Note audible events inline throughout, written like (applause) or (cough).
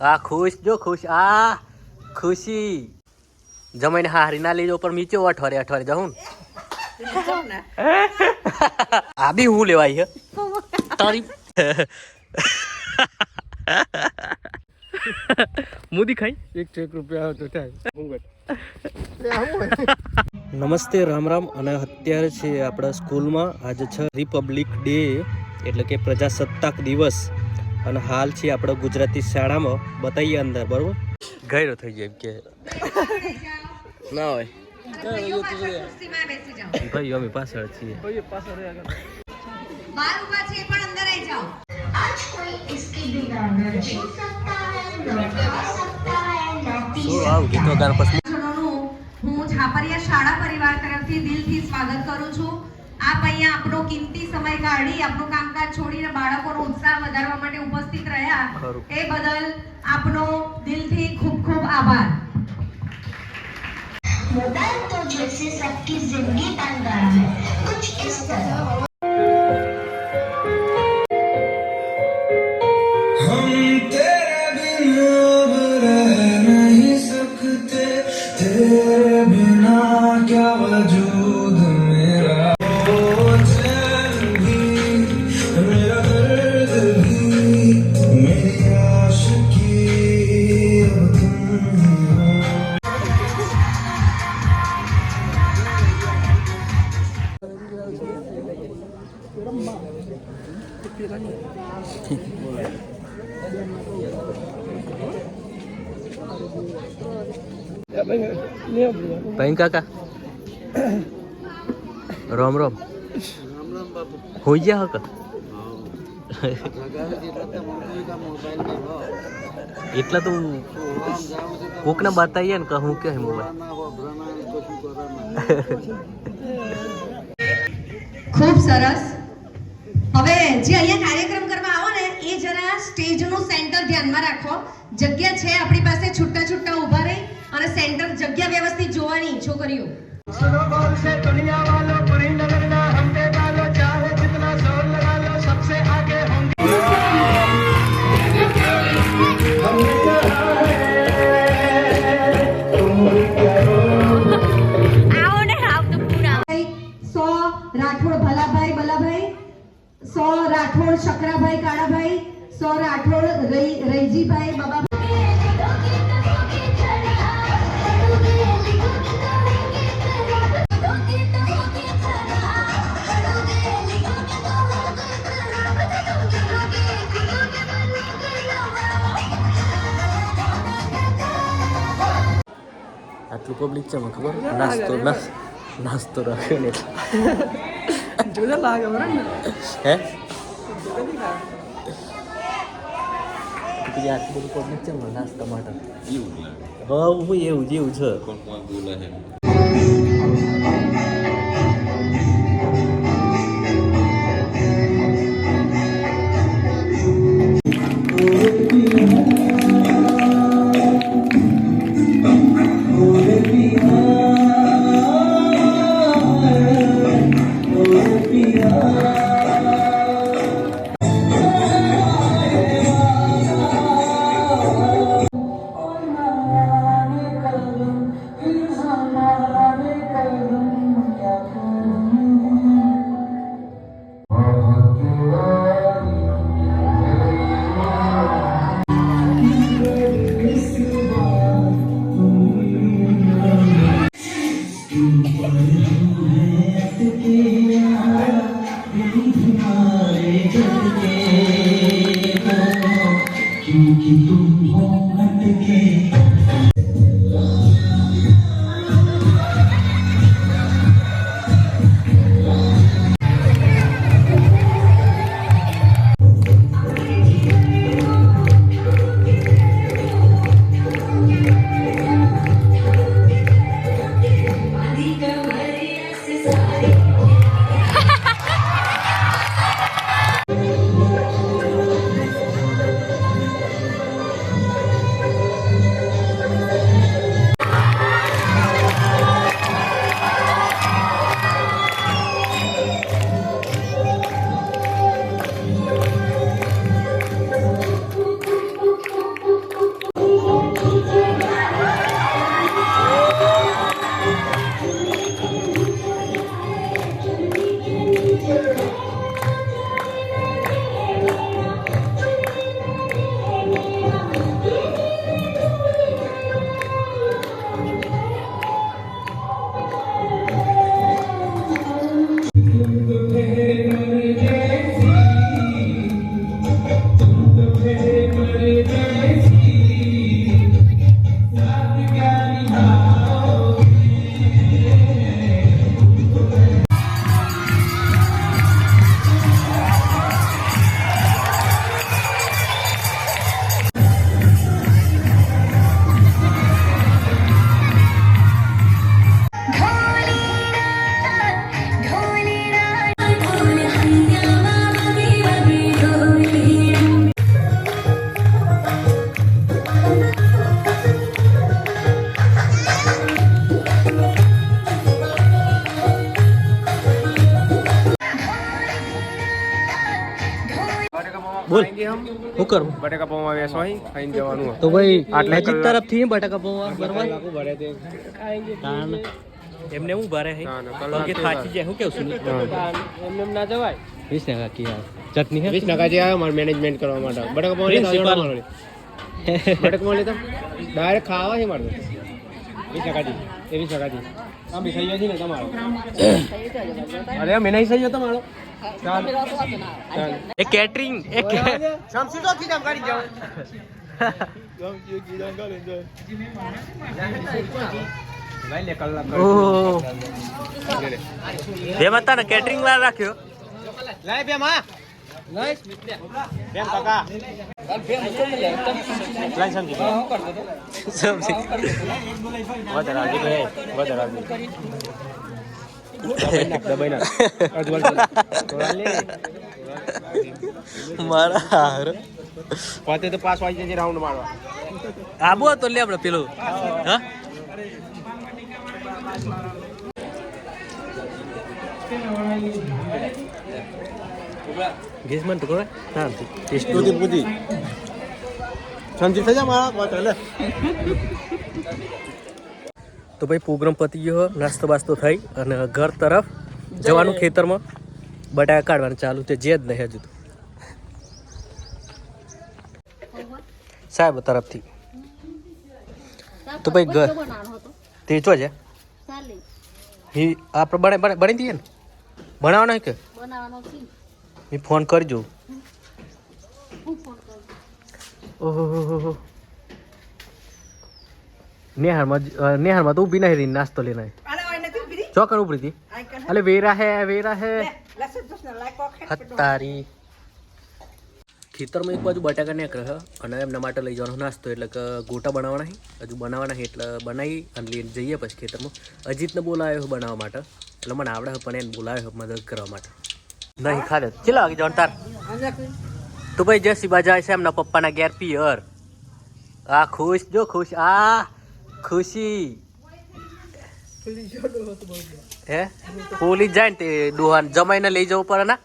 આ ખુશ, જો ખુશ. આ ખુશી. જમાઈને હારી ના લેજો, પણ મીચો અઠવાડિયે અઠવાડિયે જાઉં. આ બી હું લેવાય તારી. ખાઈ. એક એક નમસ્તે, રામ રામ. અને અત્યારે છે આપણા સ્કૂલમાં. આજે છે રિપબ્લિક ડે. એટલે કે પ્રજાસત્તાક દિવસ. અને હાલ છે આપણે ગુજરાતી શાળામાં બતાવીએ અંદર બરાબર? ગયરો થઈ જાય કે. ના હોય. ભાઈ અમે પાછળ છીએ. હું છાપરિયા શાળા પરિવાર તરફથી દિલથી સ્વાગત કરું છું. આપ અહીંયા આપણો કિંમતી સમય કાઢી આપણું કામકાજ છોડીને બાળકોનો ઉત્સાહ વધારવા માટે ઉપસ્થિત રહ્યા. એ બદલ આપનો દિલથી ખૂબ ખૂબ આભાર. ભાઈ કાકા? રોમ રોમ. હોઈ ગયા હક? એટલા તો કોકને બતાવીએ ને કે હું કે મોબાઈલ ખૂબ સરસ. હવે જે અહીંયા કાર્યક્રમ કરવા આવો ને, એ જરા સ્ટેજનું સેન્ટર ધ્યાનમાં રાખો. જગ્યા છે આપણી પાસે છૂટા છૂટા ઊભા રહી. અને સેન્ટર જગ્યા વ્યવસ્થિત જોવાની છોકરીઓ ભાઈ, પબ્લિક છે મને ખબર? નાસ્તો નાસ- નાસ્તો રાખ્યો ને જોતા લાગે બરાબર હે? પછી આટલું બધું પબ્લિક છે મને નાસ્તા માટે. હા હું એવું જેવું છે? શું કરવું? બટાકા પૌવા વેસો અહીં ખાઈને જવાનું તો ભાઈ આટલે નજીક તરફથી બટાકા પૌવા તાન એમને હું ભરે હે? પગે થાચી જાય. હું કેવું છું? એમને એમ ના જવાય. વીસ ટકા યાર ચટણી હે? વીસ ટકા જે આવ્યો મારે મેનેજમેન્ટ કરવા માટે. બટાકા પૌવા લેતા. બટેકા પૌવા લેતા? ડાયરેક્ટ ખાવા છે મારે તો. વીસ ટકાથી એ વીસ ટકાથી આ બી થઈ છે ને તમારો. અરે મેં નહીં સહી તમારો. ચાલ ચાલ એ કેટરિંગ એ શામસી તો કીધા કરી જાવ. લે મતા ને કેટરિંગ વાળા રાખ્યો. લાય બે માં. બેમ કાકા. સમજી સમજી વધારે મારા હાર. પોતે તો પાસ વાગી જશે રાઉન્ડ મારવા. આબુ હતો લે આપણે પેલું. હા? ગેસ મન તો કરે હા? ટેસ્ટ થઈ જા મારા? વાત લે. તો ભાઈ પ્રોગ્રામ પતી ગયો નાસ્તો બાસ્તો થઈ અને ઘર તરફ જવાનું ખેતરમાં. બટાકા કાઢવાનું ચાલુ છે જે જ નહીં હજુ તો. સાહેબ તરફથી. તો ભાઈ ઘર તે જો છે. આપણે બને બને દઈએ ને? ભણાવવાનો કે? ફોન કરજો. ઓહો નેહારમાં નેહારમાં તો ઊભી નહીં રહી નાસ્તો લઈને. ચોકર ઉપડી હતી. અલે વેરા હે વેરા હે. હત્તારી. ખેતરમાં એક બાજુ બટાકા નેક છે અને એમના માટે લઈ જવાનો નાસ્તો એટલે કે ગોટા બનાવવાના છે હજુ બનાવવાના છે એટલે બનાવી અને લઈને જઈએ પછી ખેતરમાં. અજીતને બોલાવ્યો છે બનાવવા માટે. એટલે મને આવડે પણ એને બોલાવ્યો મદદ કરવા માટે. નહીં ખાધે. ચેલા વાગે જવાનું તાર? તો ભાઈ જાય છે એમના પપ્પાના ઘેર પિયર. આ ખુશ જો ખુશ. આ ખુશી. હે? પોલીસ જાય ને તે ડોહાન જમાઈને લઈ જવું પડે ના.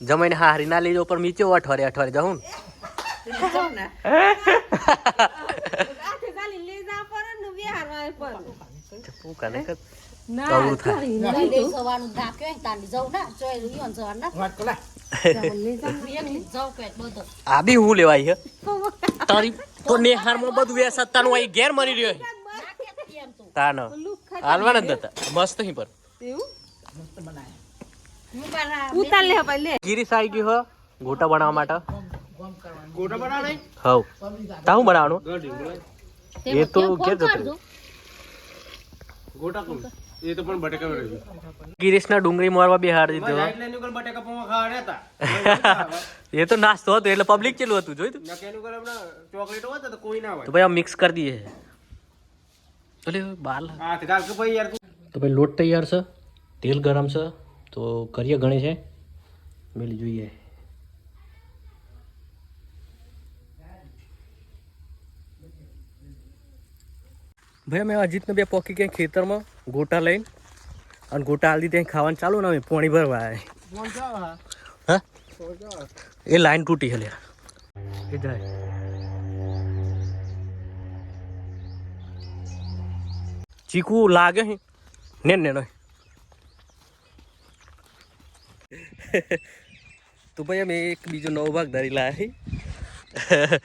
જમાઈને હારી ના લઈ જવું પડે મીચે અઠવાડિયે અઠવાડિયે જાઉં (laughs) આ બી હું લેવાય છે (laughs) તારી તો નેહારમાં બધું સત્તાનું અહીં ઘેર મરી રહ્યો છે. તા ન હાલવાના જ નતા મસ્ત હી પર. ઉતાર લે પહેલે ગીરીશ આવી ગયો હો ગોટા બનાવવા માટે. ગોટા બનાવવા નહીં હવ. તા હું બનાવવાનું? એ તો કે જતો ગોટા કોણ? એ તો પણ બટેકા રહ્યું ગિરીશના ડુંગળી મારવા દીધો બટેકા પૌવા ખાવા રહેતા. (laughs) એ તો નાસ્તો હતો એટલે પબ્લિક ચેલું હતું જોયું ચોકલેટ હોય તો કોઈ ના તો ભાઈ આ મિક્સ કરી દઈએ. અલે બાલ. તો ભાઈ લોટ તૈયાર છે તેલ ગરમ છે તો કરીએ ગણે છે મેલી જોઈએ. ભાઈ અમે અજીતને બે પોકી ગયા ખેતરમાં. ગોટા લઈને અને ગોટા હાલ ત્યાં ખાવાનું ચાલુ ને અમે પોણી ભરવા આવ્યા હા? એ લાઈન તૂટી હલ્યા એ ચીકુ લાગે હે? ને ને તો ભાઈ અમે એક બીજો નવો ભાગ ધરી લાયા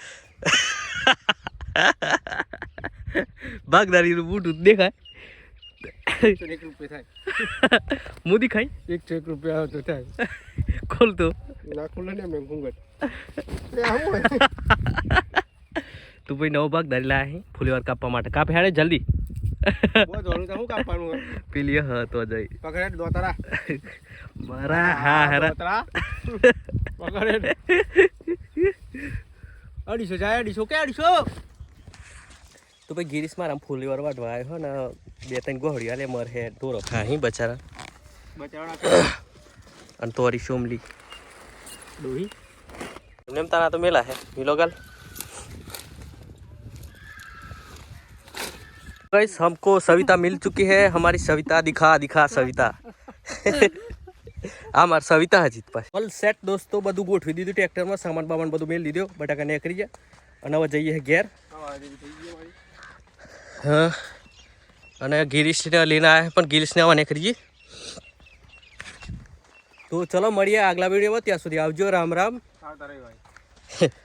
ભાગદારીનું બૂટ દેખાય. એક રૂપિયા થાય. (laughs) મોદી ખાઈ? એક એક રૂપિયા તો થાય. (laughs) ખોલતો ના ખુલ્લે ને મેં ઘૂંઘટ. (laughs) તું ભાઈ નવો ભાગ ધરી લાયા ફૂલીવાર કાપવા માટે. કાપે હાડે જલ્દી? પેલી હ તો જઈ. પકડે દોતરા. મારા હા હરા. પકડે અઢીસો જાય અઢીસો. કે અઢીસો? તો ભાઈ ગિરીશ મારા ફૂલીવાર વાટવા આવ્યો ને. બે ત્રણ ગોહડી આલે મર હે ઢોરો ખાહી બચારા બચાવડા અને તોરી સોમલી ડોહી એમ તારા તો મેલા है मिलो गल गाइस हमको सविता मिल चुकी है हमारी सविता दिखा दिखा सविता (laughs) આ માર સવિતા હજીત પાસે ઓલ સેટ દોસ્તો બધું ગોઠવી દીધું ટ્રેક્ટરમાં સામાન બામાન બધું મેળ દીધો બટાકા નીકળી ગયા અને હવે જઈએ ઘેર હા અને ગિરીશને લઈને આવ્યા પણ ગિરીશને આવવા નીકળી તો ચલો મળીએ આગલા વિડીયોમાં ત્યાં સુધી આવજો રામ રામ. ભાઈ. (laughs)